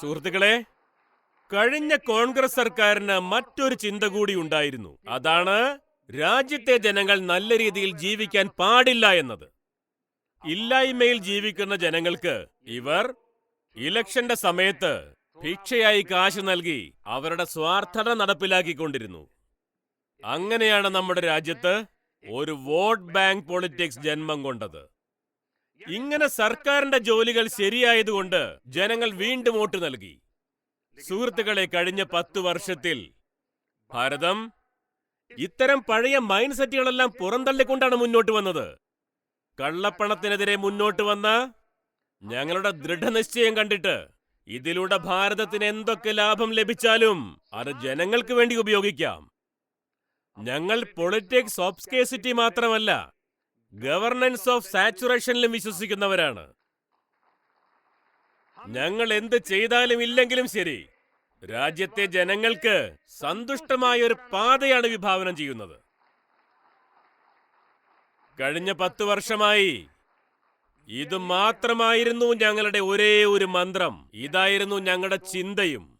സുഹൃത്തുക്കളെ കഴിഞ്ഞ കോൺഗ്രസ് സർക്കാരിന് മറ്റൊരു ചിന്ത കൂടി ഉണ്ടായിരുന്നു. അതാണ് രാജ്യത്തെ ജനങ്ങൾ നല്ല രീതിയിൽ ജീവിക്കാൻ പാടില്ല എന്നത്. ഇല്ലായ്മയിൽ ജീവിക്കുന്ന ജനങ്ങൾക്ക് ഇവർ ഇലക്ഷന്റെ സമയത്ത് ഭിക്ഷയായി കാശ് നൽകി അവരുടെ സ്വാർത്ഥത നടപ്പിലാക്കിക്കൊണ്ടിരുന്നു. അങ്ങനെയാണ് നമ്മുടെ രാജ്യത്ത് ഒരു വോട്ട് ബാങ്ക് പൊളിറ്റിക്സ് ജന്മം കൊണ്ടത്. ഇങ്ങനെ സർക്കാരിന്റെ ജോലികൾ ശരിയായതുകൊണ്ട് ജനങ്ങൾ വീണ്ടും വോട്ട് നൽകി. സുഹൃത്തുക്കളെ കഴിഞ്ഞ പത്തു വർഷത്തിൽ ഭാരതം ഇത്തരം പഴയ മൈൻഡ് സെറ്റുകളെല്ലാം പുറന്തള്ളിക്കൊണ്ടാണ് മുന്നോട്ട് വന്നത്. കള്ളപ്പണത്തിനെതിരെ മുന്നോട്ട് വന്ന ഞങ്ങളുടെ ദൃഢനിശ്ചയം കണ്ടിട്ട് ഇതിലൂടെ ഭാരതത്തിന് എന്തൊക്കെ ലാഭം ലഭിച്ചാലും അത് ജനങ്ങൾക്ക് വേണ്ടി ഉപയോഗിക്കാം. ഞങ്ങൾ പൊളിറ്റിക്സ് ഓബ്സ്കേസിറ്റി മാത്രമല്ല ഗവർണൻസ് ഓഫ് സാച്ചുറേഷനിലും വിശ്വസിക്കുന്നവരാണ്. ഞങ്ങൾ എന്ത് ചെയ്താലും ഇല്ലെങ്കിലും ശരി രാജ്യത്തെ ജനങ്ങൾക്ക് സന്തുഷ്ടമായ ഒരു പാതയാണ് വിഭാവനം ചെയ്യുന്നത്. കഴിഞ്ഞ പത്ത് വർഷമായി ഇത് മാത്രമായിരുന്നു ഞങ്ങളുടെ ഒരേ ഒരു മന്ത്രം ഇതായിരുന്നു ഞങ്ങളുടെ ചിന്തയും.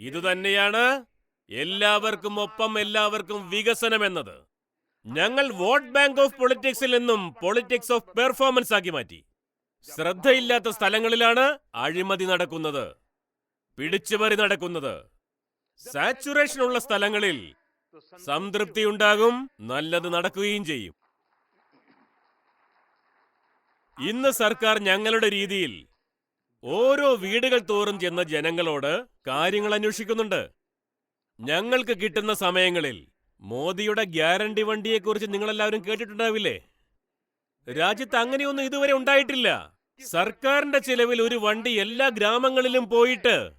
ഇതുതന്നെയാണ് എല്ലാവർക്കും ഒപ്പം എല്ലാവർക്കും വികസനം എന്നത്. ഞങ്ങൾ വോട്ട് ബാങ്ക് ഓഫ് പൊളിറ്റിക്സിൽ നിന്നും പൊളിറ്റിക്സ് ഓഫ് പെർഫോമൻസ് ആക്കി മാറ്റി. ശ്രദ്ധയില്ലാത്ത സ്ഥലങ്ങളിലാണ് അഴിമതി നടക്കുന്നത്. പിടിച്ചുപറി നടക്കുന്നത്. സാച്ചുറേഷൻ ഉള്ള സ്ഥലങ്ങളിൽ സംതൃപ്തി ഉണ്ടാകും നല്ലത് നടക്കുകയും ചെയ്യും. ഇന്ന് സർക്കാർ ഞങ്ങളുടെ രീതിയിൽ ഓരോ വീടുകൾ തോറും ചെന്ന ജനങ്ങളോട് കാര്യങ്ങൾ അന്വേഷിക്കുന്നുണ്ട്. ഞങ്ങൾക്ക് കിട്ടുന്ന സമയങ്ങളിൽ മോദിയുടെ ഗ്യാരണ്ടി വണ്ടിയെക്കുറിച്ച് നിങ്ങളെല്ലാവരും കേട്ടിട്ടുണ്ടാവില്ലേ? രാജ്യത്ത് അങ്ങനെയൊന്നും ഇതുവരെ ഉണ്ടായിട്ടില്ല. സർക്കാരിന്റെ ചിലവിൽ ഒരു വണ്ടി എല്ലാ ഗ്രാമങ്ങളിലും പോയിട്ട്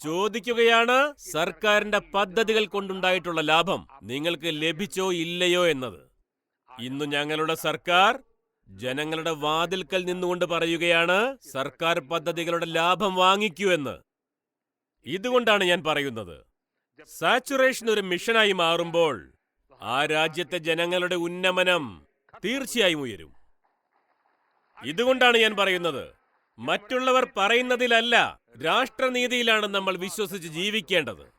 ചോദിക്കുകയാണ് സർക്കാരിന്റെ പദ്ധതികൾ കൊണ്ടുണ്ടായിട്ടുള്ള ലാഭം നിങ്ങൾക്ക് ലഭിച്ചോ ഇല്ലയോ എന്നത്. ഇന്ന് ഞങ്ങളുടെ സർക്കാർ ജനങ്ങളുടെ വാതിൽക്കൽ നിന്നുകൊണ്ട് പറയുകയാണ് സർക്കാർ പദ്ധതികളുടെ ലാഭം വാങ്ങിക്കൂ എന്ന്. ഇതുകൊണ്ടാണ് ഞാൻ പറയുന്നത്. സാച്ചുറേഷൻ ഒരു മിഷനായി മാറുമ്പോൾ ആ രാജ്യത്തെ ജനങ്ങളുടെ ഉന്നമനം തീർച്ചയായും ഉയരും. ഇതുകൊണ്ടാണ് ഞാൻ പറയുന്നത്. മറ്റുള്ളവർ പറയുന്നതിലല്ല രാഷ്ട്രനീതിയിലാണ് നമ്മൾ വിശ്വസിച്ച് ജീവിക്കേണ്ടത്.